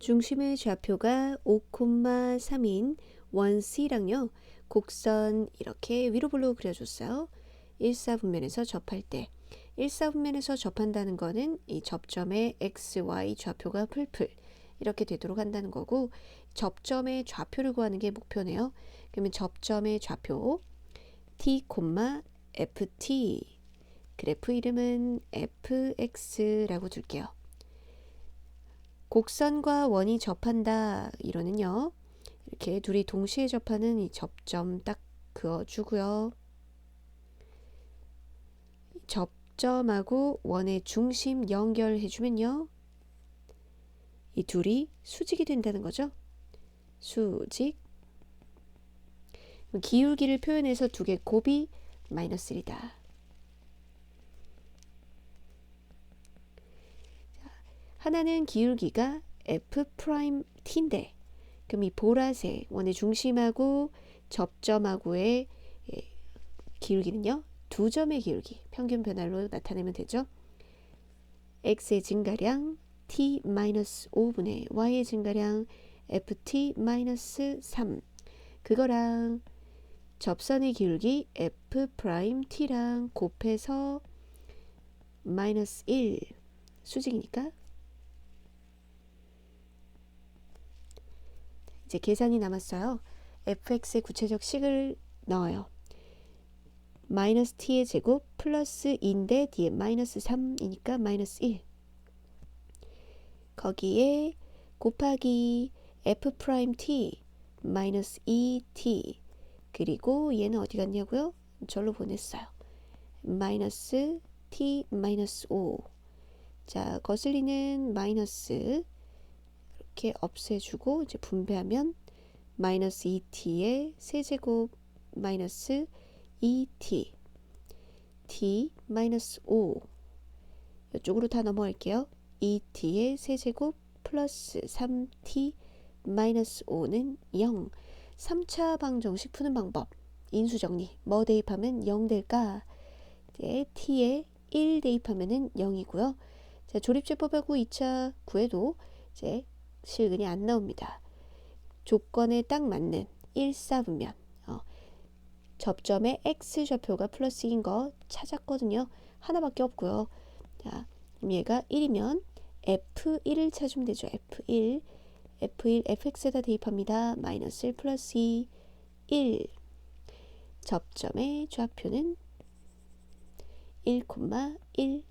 중심의 좌표가 5,3인 원 C랑요. 곡선 이렇게 위로 볼로 그려줬어요. 1사분면에서 접할 때 1사분면에서 접한다는 거는 이 접점의 x, y 좌표가 풀풀 이렇게 되도록 한다는 거고 접점의 좌표를 구하는 게 목표네요. 그러면 접점의 좌표 t, ft 그래프 이름은 fx라고 둘게요. 곡선과 원이 접한다 이러는요. 이렇게 둘이 동시에 접하는 이 접점 딱 그어주고요. 접점하고 원의 중심 연결해주면요. 이 둘이 수직이 된다는 거죠. 수직. 기울기를 표현해서 두 개 곱이 마이너스 1이다. 하나는 기울기가 f 프라임 t인데 그럼 이 보라색 원의 중심하고 접점하고의 예, 기울기는요. 두 점의 기울기 평균 변화로 나타내면 되죠. x의 증가량 t-5분의 y의 증가량 ft-3 그거랑 접선의 기울기 f 프라임 t랑 곱해서 마이너스 1 수직이니까 이제 계산이 남았어요. fx의 구체적 식을 넣어요. 마이너스 t의 제곱 플러스 2인데 뒤에 마이너스 3이니까 마이너스 1 거기에 곱하기 f 프라임 t 마이너스 2t 그리고 얘는 어디 갔냐고요? 절로 보냈어요. 마이너스 t 마이너스 5 자, 거슬리는 마이너스 이렇게 없애주고 이제 분배하면 마이너스 2t의 세제곱 마이너스 2t t 마이너스 5 이쪽으로 다 넘어갈게요. 2t의 세제곱 플러스 3t 마이너스 5는 0 3차 방정식 푸는 방법. 인수정리. 뭐 대입하면 0 될까? 이제 t에 1 대입하면 은 0이고요. 자, 조립제법하고 2차 구해도 이제 실근이 안 나옵니다. 조건에 딱 맞는 1사분면 어, 접점의 x 좌표가 플러스인 거 찾았거든요. 하나밖에 없고요. 자, 얘가 1이면 f1을 찾으면 되죠. f1 f1 fx에다 대입합니다. 마이너스 1 플러스 2 1 접점의 좌표는 1,1